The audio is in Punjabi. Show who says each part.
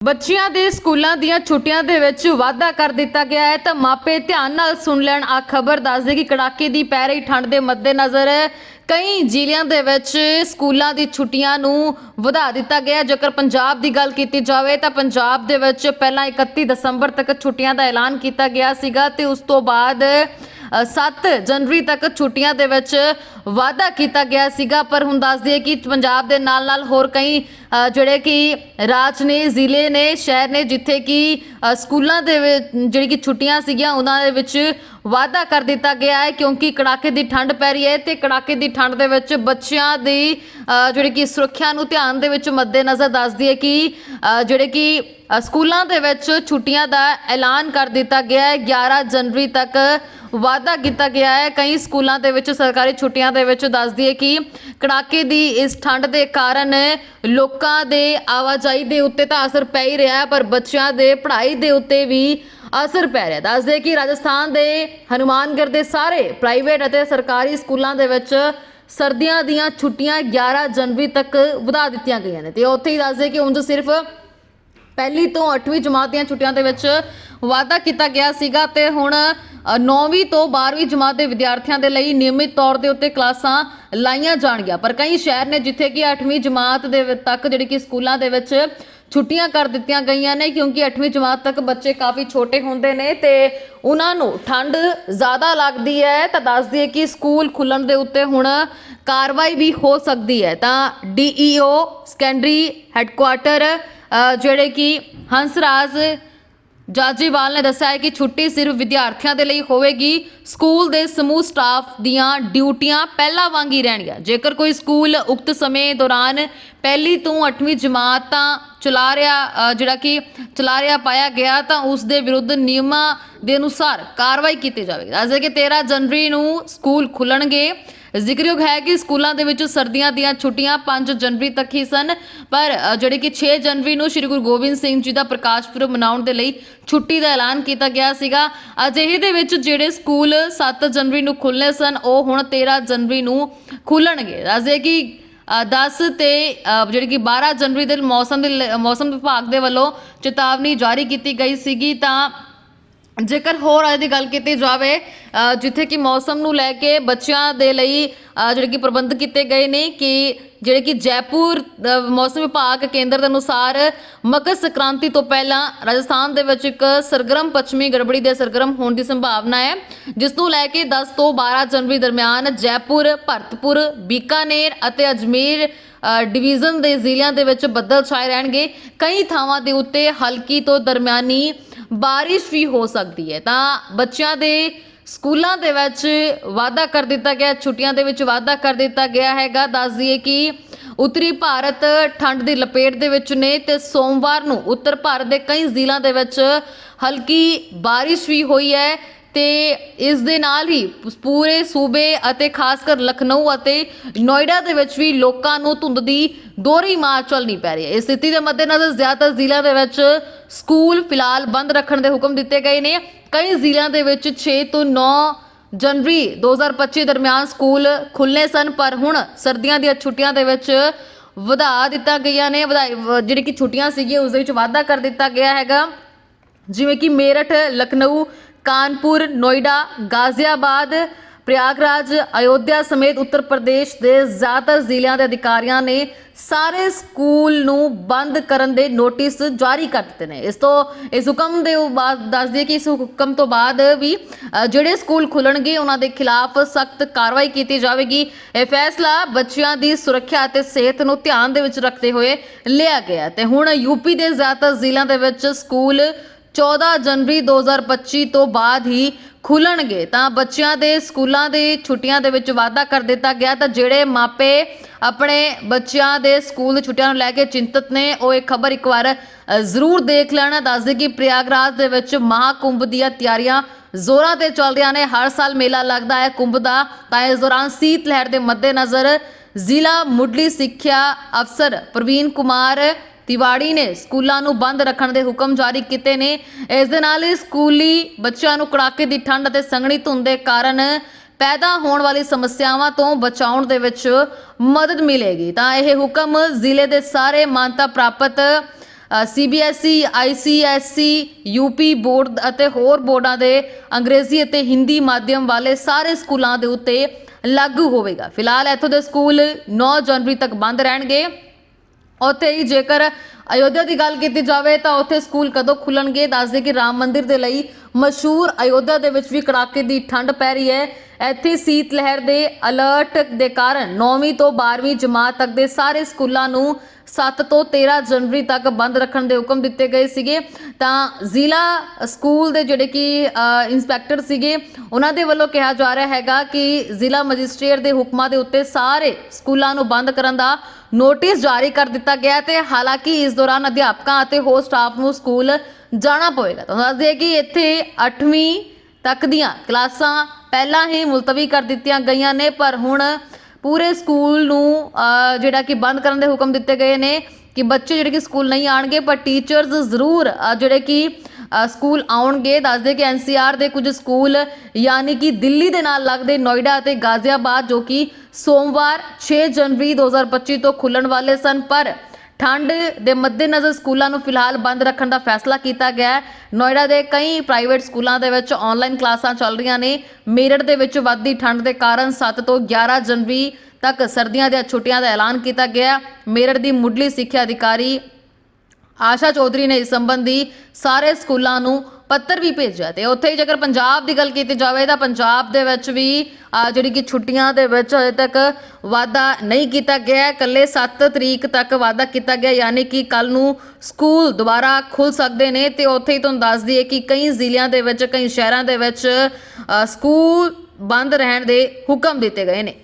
Speaker 1: ਬੱਚਿਆਂ ਦੇ ਸਕੂਲਾਂ ਦੀਆਂ ਛੁੱਟੀਆਂ ਦੇ ਵਿੱਚ ਵਾਧਾ ਕਰ ਦਿੱਤਾ ਗਿਆ ਹੈ, ਤਾਂ ਮਾਪੇ ਧਿਆਨ ਨਾਲ ਸੁਣ ਲੈਣ। ਆ ਖਬਰ ਦੱਸਦੇ ਕਿ ਕੜਾਕੇ ਦੀ ਪੈ ਰਹੀ ਠੰਡ ਦੇ ਮੱਦੇਨਜ਼ਰ ਕਈ ਜ਼ਿਲ੍ਹਿਆਂ ਦੇ ਵਿੱਚ ਸਕੂਲਾਂ ਦੀ ਛੁੱਟੀਆਂ ਨੂੰ ਵਧਾ ਦਿੱਤਾ ਗਿਆ ਜੇਕਰ ਪੰਜਾਬ ਦੀ ਗੱਲ ਕੀਤੀ ਜਾਵੇ, ਤਾਂ ਪੰਜਾਬ ਦੇ ਵਿੱਚ ਪਹਿਲਾਂ 31 ਦਸੰਬਰ ਤੱਕ ਛੁੱਟੀਆਂ ਦਾ ਐਲਾਨ ਕੀਤਾ ਗਿਆ ਸੀਗਾ ਤੇ ਉਸ ਤੋਂ ਬਾਅਦ 7 ਜਨਵਰੀ ਤੱਕ ਛੁੱਟੀਆਂ ਦੇ ਵਿੱਚ ਵਾਅਦਾ ਕੀਤਾ ਗਿਆ ਸੀਗਾ, ਪਰ ਹੁਣ ਦੱਸ ਦਈਏ ਕਿ ਪੰਜਾਬ ਦੇ ਨਾਲ ਨਾਲ ਹੋਰ ਕਈ ਜਿਹੜੇ ਕਿ ਰਾਜ ਨੇ, ਜ਼ਿਲ੍ਹੇ ਨੇ, ਸ਼ਹਿਰ ਨੇ, ਜਿੱਥੇ ਕਿ ਸਕੂਲਾਂ ਦੇ ਜਿਹੜੀ ਕਿ ਛੁੱਟੀਆਂ ਸੀਗੀਆਂ, ਉਹਨਾਂ ਦੇ ਵਿੱਚ ਵਾਅਦਾ ਕਰ ਦਿੱਤਾ ਗਿਆ ਹੈ, ਕਿਉਂਕਿ ਕੜਾਕੇ ਦੀ ਠੰਡ ਪੈ ਰਹੀ ਹੈ ਤੇ ਕੜਾਕੇ ਦੀ ਠੰਡ ਦੇ ਵਿੱਚ ਬੱਚਿਆਂ ਦੀ ਜਿਹੜੀ ਕਿ ਸੁਰੱਖਿਆ ਨੂੰ ਧਿਆਨ ਦੇ ਵਿੱਚ ਮੱਦੇਨਜ਼ਰ ਦੱਸਦੀ ਹੈ ਕਿ ਜਿਹੜੇ ਕਿ ਸਕੂਲਾਂ ਦੇ ਵਿੱਚ ਛੁੱਟੀਆਂ ਦਾ ਐਲਾਨ ਕਰ ਦਿੱਤਾ ਗਿਆ ਹੈ। 11 ਜਨਵਰੀ ਤੱਕ ਵਾਅਦਾ ਕੀਤਾ ਗਿਆ ਹੈ। ਕਈ ਸਕੂਲਾਂ ਦੇ ਵਿੱਚ ਸਰਕਾਰੀ ਛੁੱਟੀਆਂ ਦੇ ਵਿੱਚ ਦੱਸ ਦਈਏ ਕਿ ਕੜਾਕੇ ਦੀ ਇਸ ਠੰਡ ਦੇ ਕਾਰਨ ਲੋਕਾਂ ਦੇ ਆਵਾਜਾਈ ਦੇ ਉੱਤੇ ਤਾਂ ਅਸਰ ਪੈ ਹੀ ਰਿਹਾ ਪਰ ਬੱਚਿਆਂ ਦੇ ਪੜ੍ਹਾਈ ਦੇ ਉੱਤੇ ਵੀ ਅਸਰ ਪੈ ਰਿਹਾ ਦੱਸ ਦਈਏ ਕਿ ਰਾਜਸਥਾਨ ਦੇ ਹਨੂਮਾਨਗੜ੍ਹ ਦੇ ਸਾਰੇ ਪ੍ਰਾਈਵੇਟ ਅਤੇ ਸਰਕਾਰੀ ਸਕੂਲਾਂ ਦੇ ਵਿੱਚ ਸਰਦੀਆਂ ਦੀਆਂ ਛੁੱਟੀਆਂ 11 ਜਨਵਰੀ ਤੱਕ ਵਧਾ ਦਿੱਤੀਆਂ ਗਈਆਂ ਨੇ। ਤੇ ਉੱਥੇ ਹੀ ਦੱਸ ਦਈਏ ਕਿ ਉਂਝ ਸਿਰਫ ਪਹਿਲੀ ਤੋਂ 8ਵੀਂ ਜਮਾਤ ਦੀਆਂ ਛੁੱਟੀਆਂ ਦੇ ਵਿੱਚ ਵਾਅਦਾ ਕੀਤਾ ਗਿਆ ਸੀਗਾ ਤੇ ਹੁਣ 9ਵੀਂ ਤੋਂ 12ਵੀਂ ਜਮਾਤ ਦੇ ਵਿਦਿਆਰਥੀਆਂ ਦੇ ਲਈ ਨਿਯਮਿਤ ਤੌਰ ਦੇ ਉੱਤੇ ਕਲਾਸਾਂ ਲਾਈਆਂ ਜਾਣਗੀਆਂ। ਪਰ ਕਈ ਸ਼ਹਿਰ ਨੇ ਜਿੱਥੇ ਕਿ 8ਵੀਂ ਜਮਾਤ ਦੇ ਤੱਕ ਜਿਹੜੀ ਕਿ ਸਕੂਲਾਂ ਦੇ ਵਿੱਚ ਛੁੱਟੀਆਂ ਕਰ ਦਿੱਤੀਆਂ ਗਈਆਂ ਨੇ, ਕਿਉਂਕਿ 8ਵੀਂ ਜਮਾਤ ਤੱਕ ਬੱਚੇ ਕਾਫੀ ਛੋਟੇ ਹੁੰਦੇ ਨੇ ਤੇ ਉਹਨਾਂ ਨੂੰ ਠੰਡ ਜ਼ਿਆਦਾ ਲੱਗਦੀ ਹੈ। ਤਾਂ ਦੱਸ ਦਈਏ ਕਿ ਸਕੂਲ ਖੁੱਲਣ ਦੇ ਉੱਤੇ ਹੁਣ ਕਾਰਵਾਈ ਵੀ ਹੋ ਸਕਦੀ ਹੈ। ਤਾਂ ਡੀਈਓ ਸੈਕੰਡਰੀ ਹੈੱਡਕੁਆਟਰ ਜਿਹੜੇ ਕਿ ਹੰਸਰਾਜ ਜਾਜੀਵਾਲ ਨੇ ਦੱਸਿਆ ਹੈ ਕਿ ਛੁੱਟੀ ਸਿਰਫ ਵਿਦਿਆਰਥੀਆਂ ਦੇ ਲਈ ਹੋਵੇਗੀ। ਸਕੂਲ ਦੇ ਸਮੂਹ ਸਟਾਫ ਦੀਆਂ ਡਿਊਟੀਆਂ ਪਹਿਲਾਂ ਵਾਂਗ ਹੀ ਰਹਿਣਗੀਆਂ। ਜੇਕਰ ਕੋਈ ਸਕੂਲ ਉਕਤ ਸਮੇਂ ਦੌਰਾਨ ਪਹਿਲੀ ਤੋਂ 8ਵੀਂ ਜਮਾਤਾਂ ਚਲਾ ਰਿਹਾ ਜਿਹੜਾ ਕਿ ਚਲਾ ਰਿਹਾ, ਪਾਇਆ ਗਿਆ, ਤਾਂ ਉਸ ਦੇ ਵਿਰੁੱਧ ਨਿਯਮਾਂ ਦੇ ਅਨੁਸਾਰ ਕਾਰਵਾਈ ਕੀਤੀ ਜਾਵੇਗੀ। ਦੱਸਦੇ ਕਿ 13 ਜਨਵਰੀ ਨੂੰ ਸਕੂਲ ਖੁੱਲਣਗੇ। ਜ਼ਿਕਰਯੋਗ ਹੈ ਕਿ ਸਕੂਲਾਂ ਦੇ ਵਿੱਚ ਸਰਦੀਆਂ ਦੀਆਂ ਛੁੱਟੀਆਂ 5 ਜਨਵਰੀ ਤੱਕ ਹੀ ਸਨ, ਪਰ ਜਿਹੜੇ ਕਿ 6 ਜਨਵਰੀ ਨੂੰ ਸ੍ਰੀ ਗੁਰੂ ਗੋਬਿੰਦ ਸਿੰਘ ਜੀ ਦਾ ਪ੍ਰਕਾਸ਼ ਪੁਰਬ ਮਨਾਉਣ ਦੇ ਲਈ ਛੁੱਟੀ ਦਾ ਐਲਾਨ ਕੀਤਾ ਗਿਆ ਸੀਗਾ, ਅਜਿਹੇ ਦੇ ਵਿੱਚ ਜਿਹੜੇ ਸਕੂਲ 7 ਜਨਵਰੀ ਨੂੰ ਖੁੱਲ੍ਹਣੇ ਸਨ, ਉਹ ਹੁਣ 13 ਜਨਵਰੀ ਨੂੰ ਖੁੱਲਣਗੇ। ਦੱਸਦੇ ਕਿ 10 ਤੇ ਜਿਹੜੀ ਕਿ 12 ਜਨਵਰੀ ਦੇ ਮੌਸਮ ਦੇ ਲ- ਮੌਸਮ ਵਿਭਾਗ ਦੇ ਵੱਲੋਂ ਚੇਤਾਵਨੀ ਜਾਰੀ ਕੀਤੀ ਗਈ ਸੀਗੀ ਤਾਂ ਜੇਕਰ ਹੋਰ ਅੱਜ ਦੀ ਗੱਲ ਕੀਤੀ ਜਾਵੇ ਜਿੱਥੇ ਕਿ ਮੌਸਮ ਨੂੰ ਲੈ ਕੇ ਬੱਚਿਆਂ ਦੇ ਲਈ ਜਿਹੜੇ ਕਿ ਪ੍ਰਬੰਧ ਕੀਤੇ ਗਏ ਨੇ ਕਿ ਜਿਹੜੇ ਕਿ ਜੈਪੁਰ ਮੌਸਮ ਵਿਭਾਗ ਕੇਂਦਰ ਦੇ ਅਨੁਸਾਰ ਮਕਰ ਸੰਕ੍ਰਾਂਤੀ ਤੋਂ ਪਹਿਲਾਂ ਰਾਜਸਥਾਨ ਦੇ ਵਿੱਚ ਇੱਕ ਸਰਗਰਮ ਪੱਛਮੀ ਗੜਬੜੀ ਦੇ ਸਰਗਰਮ ਹੋਣ ਦੀ ਸੰਭਾਵਨਾ ਹੈ, ਜਿਸ ਨੂੰ ਲੈ ਕੇ 10 ਤੋਂ 12 ਜਨਵਰੀ ਦਰਮਿਆਨ ਜੈਪੁਰ, ਭਰਤਪੁਰ, ਬੀਕਾਨੇਰ ਅਤੇ ਅਜਮੇਰ ਡਿਵੀਜ਼ਨ ਦੇ ਜ਼ਿਲ੍ਹਿਆਂ ਦੇ ਵਿੱਚ ਬੱਦਲ ਛਾਏ ਰਹਿਣਗੇ। ਕਈ ਥਾਵਾਂ ਦੇ ਉੱਤੇ ਹਲਕੀ ਤੋਂ ਦਰਮਿਆਨੀ ਬਾਰਿਸ਼ ਵੀ ਹੋ ਸਕਦੀ ਹੈ। ਤਾਂ ਬੱਚਿਆਂ ਦੇ ਸਕੂਲਾਂ ਦੇ ਵਿੱਚ ਵਾਅਦਾ ਕਰ ਦਿੱਤਾ ਗਿਆ, ਛੁੱਟੀਆਂ ਦੇ ਵਿੱਚ ਵਾਅਦਾ ਕਰ ਦਿੱਤਾ ਗਿਆ ਹੈਗਾ। ਦੱਸ ਦਈਏ ਕਿ ਉੱਤਰੀ ਭਾਰਤ ਠੰਡ ਦੀ ਲਪੇਟ ਦੇ ਵਿੱਚ ਨੇ ਤੇ ਸੋਮਵਾਰ ਨੂੰ ਉੱਤਰ ਭਾਰਤ ਦੇ ਕਈ ਜ਼ਿਲ੍ਹਿਆਂ ਦੇ ਵਿੱਚ ਹਲਕੀ ਬਾਰਿਸ਼ ਵੀ ਹੋਈ ਹੈ। ਤੇ ਇਸ ਦੇ ਨਾਲ ਹੀ ਪੂਰੇ ਸੂਬੇ ਅਤੇ ਖਾਸ ਕਰ ਲਖਨਊ ਅਤੇ ਨੋਇਡਾ ਦੇ ਵਿੱਚ ਵੀ ਲੋਕਾਂ ਨੂੰ ਧੁੰਦ ਦੀ ਦੋਹਰੀ ਮਾਰ ਚੱਲਣੀ ਪੈ ਰਹੀ ਹੈ। ਇਸ ਸਥਿਤੀ ਦੇ ਮੱਦੇਨਜ਼ਰ ਜ਼ਿਆਦਾਤਰ ਜ਼ਿਲ੍ਹਿਆਂ ਦੇ ਵਿੱਚ ਸਕੂਲ ਫਿਲਹਾਲ ਬੰਦ ਰੱਖਣ ਦੇ ਹੁਕਮ ਦਿੱਤੇ ਗਏ ਨੇ। ਕਈ ਜ਼ਿਲ੍ਹਿਆਂ ਦੇ ਵਿੱਚ 6 ਤੋਂ 9 ਜਨਵਰੀ 2025 ਦਰਮਿਆਨ ਸਕੂਲ ਖੁੱਲ੍ਹੇ ਸਨ, ਪਰ ਹੁਣ ਸਰਦੀਆਂ ਦੀਆਂ ਛੁੱਟੀਆਂ ਦੇ ਵਿੱਚ ਵਧਾ ਦਿੱਤਾ ਗਿਆ ਨੇ। ਵਧਾਈ ਜਿਹੜੀ ਕਿ ਛੁੱਟੀਆਂ ਸੀਗੀਆਂ, ਉਸ ਦੇ ਵਿੱਚ ਵਾਧਾ ਕਰ ਦਿੱਤਾ ਗਿਆ ਹੈਗਾ। ਜਿਵੇਂ ਕਿ ਮੇਰਠ, ਲਖਨਊ ਕਾਨਪੁਰ, ਨੋਇਡਾ, ਗਾਜ਼ੀਆਬਾਦ, ਪ੍ਰਯਾਗਰਾਜ, ਅਯੋਧਿਆ ਸਮੇਤ ਉੱਤਰ ਪ੍ਰਦੇਸ਼ ਦੇ ਜ਼ਿਆਦਾਤਰ ਜ਼ਿਲ੍ਹਿਆਂ ਦੇ ਅਧਿਕਾਰੀਆਂ ਨੇ ਸਾਰੇ ਸਕੂਲ ਨੂੰ ਬੰਦ ਕਰਨ ਦੇ ਨੋਟਿਸ ਜਾਰੀ ਕਰ ਦਿੱਤੇ ਨੇ। ਇਸ ਤੋਂ, ਇਸ ਹੁਕਮ ਦੇ ਬਾਅਦ ਦੱਸ ਦਈਏ ਕਿ ਇਸ ਹੁਕਮ ਤੋਂ ਬਾਅਦ ਵੀ ਜਿਹੜੇ ਸਕੂਲ ਖੁੱਲਣਗੇ, ਉਹਨਾਂ ਦੇ ਖਿਲਾਫ ਸਖਤ ਕਾਰਵਾਈ ਕੀਤੀ ਜਾਵੇਗੀ। ਇਹ ਫੈਸਲਾ ਬੱਚਿਆਂ ਦੀ ਸੁਰੱਖਿਆ ਅਤੇ ਸਿਹਤ ਨੂੰ ਧਿਆਨ ਦੇ ਵਿੱਚ ਰੱਖਦੇ ਹੋਏ ਲਿਆ ਗਿਆ ਤੇ ਹੁਣ ਯੂਪੀ ਦੇ ਜ਼ਿਆਦਾਤਰ ਜ਼ਿਲ੍ਹਿਆਂ ਦੇ ਵਿੱਚ ਸਕੂਲ 14 ਜਨਵਰੀ 2025 ਤੋਂ ਬਾਅਦ ਹੀ ਖੁੱਲਣਗੇ। ਤਾਂ ਬੱਚਿਆਂ ਦੇ ਸਕੂਲਾਂ ਦੇ ਛੁੱਟੀਆਂ ਦੇ ਵਿੱਚ ਵਾਅਦਾ ਕਰ ਦਿੱਤਾ ਗਿਆ ਤਾਂ ਜਿਹੜੇ ਮਾਪੇ ਆਪਣੇ ਬੱਚਿਆਂ ਦੇ ਸਕੂਲ ਦੀ ਛੁੱਟੀਆਂ ਨੂੰ ਲੈ ਕੇ ਚਿੰਤਤ ਨੇ, ਉਹ ਇਹ ਖਬਰ ਇੱਕ ਵਾਰ ਜ਼ਰੂਰ ਦੇਖ ਲੈਣਾ। ਦੱਸਦੇ ਕਿ ਪ੍ਰਯਾਗਰਾਜ ਦੇ ਵਿੱਚ ਮਹਾਕੁੰਭ ਦੀਆਂ ਤਿਆਰੀਆਂ ਜ਼ੋਰਾਂ ਤੇ ਚੱਲ ਰਹੀਆਂ ਨੇ। ਹਰ ਸਾਲ ਮੇਲਾ ਲੱਗਦਾ ਹੈ ਕੁੰਭ ਦਾ। ਤਾਂ ਇਸ ਦੌਰਾਨ ਸੀਤ ਲਹਿਰ ਦੇ ਮੱਦੇਨਜ਼ਰ ਜ਼ਿਲ੍ਹਾ ਮੁੱਢਲੀ ਸਿੱਖਿਆ ਅਫਸਰ ਪ੍ਰਵੀਨ ਕੁਮਾਰ ਤਿਵਾੜੀ ਨੇ ਸਕੂਲਾਂ ਨੂੰ ਬੰਦ ਰੱਖਣ ਦੇ ਹੁਕਮ ਜਾਰੀ ਕੀਤੇ ਨੇ। ਇਸ ਦੇ ਨਾਲ ਹੀ ਸਕੂਲੀ ਬੱਚਿਆਂ ਨੂੰ ਕੜਾਕੇ ਦੀ ਠੰਡ ਅਤੇ ਸੰਘਣੀ ਧੁੰਦ ਦੇ ਕਾਰਨ ਪੈਦਾ ਹੋਣ ਵਾਲੀ ਸਮੱਸਿਆਵਾਂ ਤੋਂ ਬਚਾਉਣ ਦੇ ਵਿੱਚ ਮਦਦ ਮਿਲੇਗੀ। ਤਾਂ ਇਹ ਹੁਕਮ ਜ਼ਿਲ੍ਹੇ ਦੇ ਸਾਰੇ ਮਾਨਤਾ ਪ੍ਰਾਪਤ ਸੀਬੀਐਸਈ ਆਈਸੀਐਸਈ ਯੂਪੀ ਬੋਰਡ ਅਤੇ ਹੋਰ ਬੋਰਡਾਂ ਦੇ ਅੰਗਰੇਜ਼ੀ ਅਤੇ ਹਿੰਦੀ ਮਾਧਿਅਮ ਵਾਲੇ ਸਾਰੇ ਸਕੂਲਾਂ ਦੇ ਉੱਤੇ ਲਾਗੂ ਹੋਵੇਗਾ। ਫਿਲਹਾਲ ਇੱਥੋਂ ਦੇ ਸਕੂਲ 9 ਜਨਵਰੀ ਤੱਕ ਬੰਦ ਰਹਿਣਗੇ। ਉੱਥੇ ਹੀ ਜੇਕਰ ਅਯੋਧਿਆ ਦੀ ਗੱਲ ਕੀਤੀ ਜਾਵੇ ਤਾਂ ਉੱਥੇ ਸਕੂਲ ਕਦੋਂ ਖੁੱਲਣਗੇ? ਦੱਸਦੇ ਕਿ ਰਾਮ ਮੰਦਿਰ ਦੇ ਲਈ ਮਸ਼ਹੂਰ ਅਯੋਧਿਆ ਦੇ ਵਿੱਚ ਵੀ ਕੜਾਕੇ ਦੀ ਠੰਡ ਪੈ ਰਹੀ ਹੈ। ਇੱਥੇ ਸੀਤ ਲਹਿਰ ਦੇ ਅਲਰਟ ਦੇ ਕਾਰਨ 9ਵੀਂ ਤੋਂ 12ਵੀਂ ਜਮਾਤ ਤੱਕ ਦੇ ਸਾਰੇ ਸਕੂਲਾਂ ਨੂੰ 7 ਤੋਂ 13 ਜਨਵਰੀ ਤੱਕ ਬੰਦ ਰੱਖਣ ਦੇ ਹੁਕਮ ਦਿੱਤੇ ਗਏ ਸੀਗੇ। ਤਾਂ ਜ਼ਿਲ੍ਹਾ ਸਕੂਲ ਦੇ ਜਿਹੜੇ ਕਿ ਇੰਸਪੈਕਟਰ ਸੀਗੇ, ਉਹਨਾਂ ਦੇ ਵੱਲੋਂ ਕਿਹਾ ਜਾ ਰਿਹਾ ਹੈਗਾ ਕਿ ਜ਼ਿਲ੍ਹਾ ਮੈਜਿਸਟ੍ਰੇਟ ਦੇ ਹੁਕਮਾਂ ਦੇ ਉੱਤੇ ਸਾਰੇ ਸਕੂਲਾਂ ਨੂੰ ਬੰਦ ਕਰਨ ਦਾ ਨੋਟਿਸ ਜਾਰੀ ਕਰ ਦਿੱਤਾ ਗਿਆ ਹੈ ਤੇ ਹਾਲਾਂਕਿ ਇਸ ਦੌਰਾਨ ਅਧਿਆਪਕਾਂ ਅਤੇ ਹੋਰ ਸਟਾਫ ਨੂੰ ਸਕੂਲ ਜਾਣਾ ਪਵੇਗਾ। ਤਾਂ ਦੱਸਦੇ ਕਿ ਇੱਥੇ 8ਵੀਂ ਤੱਕ ਦੀਆਂ ਕਲਾਸਾਂ ਪਹਿਲਾਂ ਹੀ ਮੁਲਤਵੀ ਕਰ ਦਿੱਤੀਆਂ ਗਈਆਂ ਨੇ, ਪਰ ਹੁਣ ਪੂਰੇ ਸਕੂਲ ਨੂੰ ਜਿਹੜਾ ਕਿ ਬੰਦ ਕਰਨ ਦੇ ਹੁਕਮ ਦਿੱਤੇ ਗਏ ਨੇ ਕਿ ਬੱਚੇ ਜਿਹੜੇ ਕਿ ਸਕੂਲ ਨਹੀਂ ਆਣਗੇ, ਪਰ ਟੀਚਰਸ ਜ਼ਰੂਰ ਜਿਹੜੇ ਕਿ ਸਕੂਲ ਆਉਣਗੇ, ਦੱਸਦੇ ਕਿ ਐਨਸੀਆਰ ਦੇ ਕੁਝ ਸਕੂਲ ਯਾਨੀ ਕਿ ਦਿੱਲੀ ਦੇ ਨਾਲ ਲੱਗਦੇ ਨੋਇਡਾ ਅਤੇ ਗਾਜ਼ੀਆਬਾਦ ਜੋ ਕਿ ਸੋਮਵਾਰ 6 ਜਨਵਰੀ 2025 ਤੋਂ ਖੁੱਲਣ ਵਾਲੇ ਸਨ, ਪਰ ਠੰਡ ਦੇ ਮੱਦੇਨਜ਼ਰ ਸਕੂਲਾਂ ਨੂੰ ਫਿਲਹਾਲ ਬੰਦ ਰੱਖਣ ਦਾ ਫੈਸਲਾ ਕੀਤਾ ਗਿਆ ਹੈ। ਨੋਇਡਾ ਦੇ ਕਈ ਪ੍ਰਾਈਵੇਟ ਸਕੂਲਾਂ ਦੇ ਵਿੱਚ ਆਨਲਾਈਨ ਕਲਾਸਾਂ ਚੱਲ ਰਹੀਆਂ ਨੇ। ਮੇਰਠ ਦੇ ਵਿੱਚ ਵੱਧਦੀ ਠੰਡ ਦੇ ਕਾਰਨ 7 ਤੋਂ 11 ਜਨਵਰੀ ਤੱਕ ਸਰਦੀਆਂ ਦੀਆਂ ਛੁੱਟੀਆਂ ਦਾ ਐਲਾਨ ਕੀਤਾ ਗਿਆ ਮੇਰਠ ਦੀ ਮੁੱਢਲੀ ਸਿੱਖਿਆ ਅਧਿਕਾਰੀ ਆਸ਼ਾ ਚੌਧਰੀ ਨੇ ਇਸ ਸੰਬੰਧੀ ਸਾਰੇ ਸਕੂਲਾਂ ਨੂੰ ਪੱਤਰ ਵੀ ਭੇਜਿਆ ਤੇ ਉੱਥੇ ਹੀ ਜੇਕਰ ਪੰਜਾਬ ਦੀ ਗੱਲ ਕੀਤੀ ਜਾਵੇ ਤਾਂ ਪੰਜਾਬ ਦੇ ਵਿੱਚ ਵੀ ਜਿਹੜੀ ਕਿ ਛੁੱਟੀਆਂ ਦੇ ਵਿੱਚ ਹਜੇ ਤੱਕ ਵਾਅਦਾ ਨਹੀਂ ਕੀਤਾ ਗਿਆ। ਹੈ ਕੱਲੇ 7 ਤਰੀਕ ਤੱਕ ਵਾਅਦਾ ਕੀਤਾ ਗਿਆ, ਯਾਨੀ ਕਿ ਕੱਲ ਨੂੰ ਸਕੂਲ ਦੁਬਾਰਾ ਖੁੱਲ ਸਕਦੇ ਨੇ ਤੇ ਉੱਥੇ ਹੀ ਤੁਹਾਨੂੰ ਦੱਸ ਦਈਏ ਕਿ ਕਈ ਜ਼ਿਲ੍ਹਿਆਂ ਦੇ ਵਿੱਚ, ਕਈ ਸ਼ਹਿਰਾਂ ਦੇ ਵਿੱਚ ਸਕੂਲ ਬੰਦ ਰਹਿਣ ਦੇ ਹੁਕਮ ਦਿੱਤੇ ਗਏ ਨੇ।